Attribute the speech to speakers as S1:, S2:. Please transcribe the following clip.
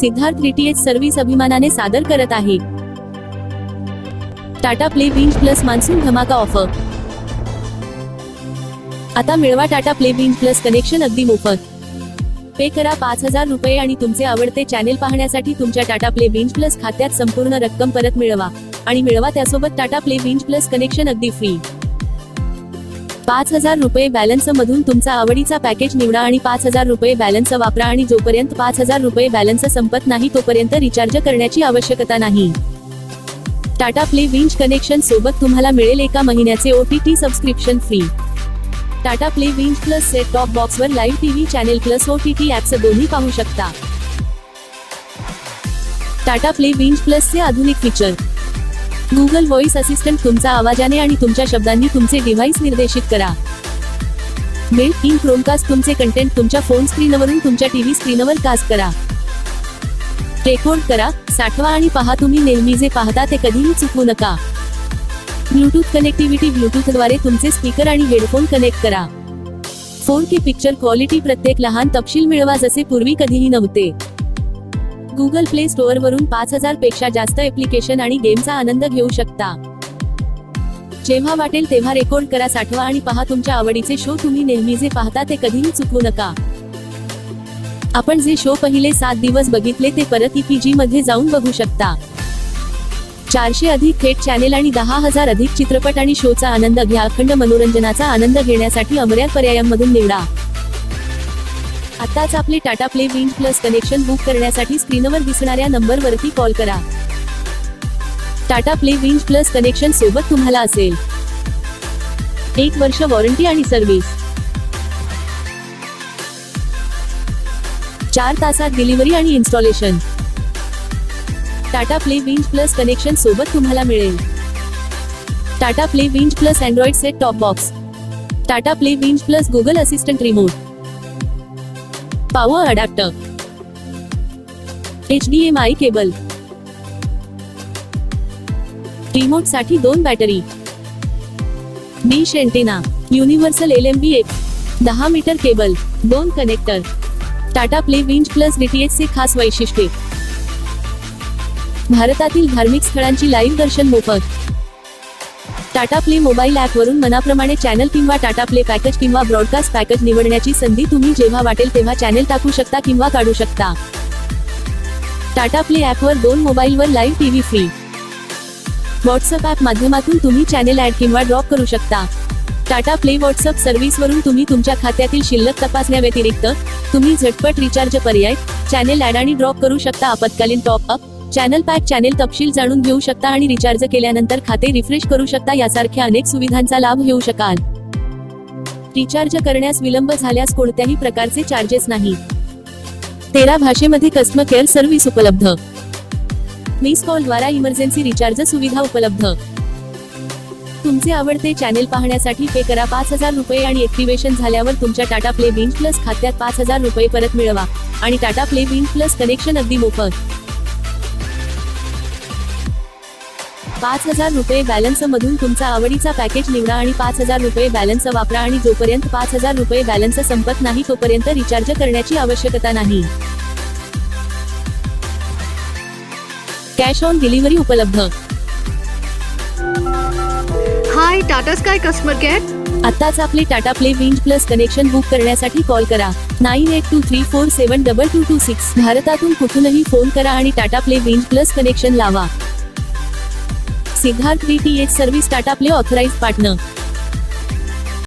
S1: Siddharth DTH service अभिमानाने सादर करत आहे. Tata Play Binge plus monsoon धमाका ऑफर. आता मिळवा Tata Play Binge plus connection अगदी मोफत. पे करा पाच हजार रुपये आणि तुमचे आवडते चॅनेल पाहण्यासाठी तुमच्या टाटा प्ले बिंच प्लस खात्यात संपूर्ण रक्कम परत मिळवा. आणि मिळवा त्यासोबत Tata Play Binge plus connection अगदी फ्री. पाच हजार रुपये बॅलन्स मधून तुमचा आवडीचा पॅकेज निवडा आणि पाच हजार रुपये बॅलन्स वापरा आणि जोपर्यंत पाच हजार रुपये बॅलन्स संपत नाही तोपर्यंत रिचार्ज करण्याची आवश्यकता नाही. टाटा प्ले विंच कनेक्शन सोबत तुम्हाला मिळेल एका महिन्याचे O T T subscription free. Tata Play Binge plus set top बॉक्सवर live TV channel plus O T T apps दोन्ही पाहू शकता. टाटा प्ले विंच प्लसचे आधुनिक फीचर. गुगल व्हॉइस असिस्टंट तुमचा आवाजाने आणि तुमच्या शब्दांनी तुमचे डिव्हाइस निर्देशित करा. मेल इन क्रोमकास्ट तुमचे कंटेंट तुमच्या फोन स्क्रीनवरून तुमच्या टीव्ही स्क्रीनवर कास्ट करा. रेकॉर्ड करा साठवा आणि पहा तुम्ही नेहमी जे पाहता ते कधीही चुकवू नका. ब्लूटूथ कनेक्टिव्हिटी ब्लूटूथद्वारे तुमचे स्पीकर आणि हेडफोन कनेक्ट करा. फोन की पिक्चर क्वालिटी प्रत्येक लहान तपशील मिळवा जसे पूर्वी कधीही नव्हते. गुगल प्ले स्टोअर वरून पाच हजारपेक्षा जास्त एप्लिकेशन आणि गेमचा आनंद घेऊ शकता. जेव्हा वाटेल तेव्हा रेकॉर्ड करा साठवा आणि पहा तुमच्या आवडीचे शो तुम्ही नेहमी जे पाहता ते कधीही चुकवू नका. आपण जे शो पहिले सात दिवस बघितले ते परत ईपीजी मध्ये जाऊन बघू शकता. चारशे अधिक थेट चॅनेल आणि दहा हजार अधिक चित्रपट आणि शोचा आनंद घ्या. अखंड मनोरंजनाचा आनंद घेण्यासाठी अमर्याद पर्यायांमधून निवडा. आताच आपले टाटा प्ले विंड प्लस कनेक्शन बुक करण्यासाठी स्क्रीनवर दिसणाऱ्या नंबरवरती कॉल करा. टाटा प्ले विंड प्लस कनेक्शन सोबत तुम्हाला असेल. एक वर्ष वॉरंटी आणि सर्व्हिस. चार तासात डिलिव्हरी आणि installation. Tata Play Binge plus connection सोबत तुम्हाला मिळेल. Tata Play Binge plus Android set top box. Tata Play Binge plus Google assistant remote. Power adapter H D M I cable रिमोटसाठी दोन battery dish antenna universal L M B एक दहा metre cable दोन connector Tata Play Binge plus DTH चे खास वैशिष्ट्ये. भारतातील धार्मिक स्थळांची लाईव्ह दर्शन मोफत. टाटा प्ले मोबाईल ॲपवरून मनाप्रमाणे चॅनल किंवा टाटा प्ले पॅकेज किंवा ब्रॉडकास्ट पॅकेज निवडण्याची संधी तुम्ही जेव्हा वाटेल तेव्हा चॅनेल टाकू शकता किंवा काढू शकता. टाटा प्ले ॲपवर दोन मोबाईलवर live TV free. WhatsApp app माध्यमातून तुम्ही चॅनेल ऍड किंवा ड्रॉप करू शकता. टाटा प्ले व्हॉट्सअप सर्व्हिसवरून तुम्ही तुमच्या खात्यातील शिल्लक तपासण्याव्यतिरिक्त तुम्ही झटपट रिचार्ज पर्याय चॅनेल ऍड आणि ड्रॉप करू शकता आपत्कालीन top up channel pack channel तपशील जाणून घेऊ शकता आणि रिचार्ज केल्यानंतर खाते रिफ्रेश करू शकता यासारख्या अनेक सुविधांचा लाभ घेऊ शकाल. रिचार्ज करण्यास विलंब झाल्यास कोणत्याही प्रकारचे चार्जेस नाही. तेरा भाषेमध्ये कस्टमर केअर सर्व्हिस उपलब्ध. मिस कॉल द्वारा इमर्जन्सी रिचार्ज सुविधा उपलब्ध. तुमचे आवडते चॅनेल पाहण्यासाठी पे करा पाच हजार रुपये आणि ऍक्टिव्हेशन झाल्यावर तुमच्या टाटा प्ले बिंच प्लस खात्यात पाच हजार रुपये परत मिळवा. आणि Tata Play Binge plus connection अगदी मोफत. पाच हजार रुपये बॅलन्स मधून तुमचा आवडीचा पॅकेज निवडा आणि पाच हजार रुपये बॅलन्स वापरा आणि जोपर्यंत पाच हजार रुपये बॅलन्स संपत नाही तोपर्यंत रिचार्ज करण्याची आवश्यकता नाही. कॅश ऑन डिलिव्हरी उपलब्ध.
S2: Hi Tata Sky customer care
S1: आताच आपले Tata Play Binge plus connection book करण्यासाठी कॉल करा. Nine eight two three four seven double two two six. भारतातून कुठूनही फोन करा आणि Tata Play Binge plus connection लावा. Siddharth D T H service Tata Play authorise partner.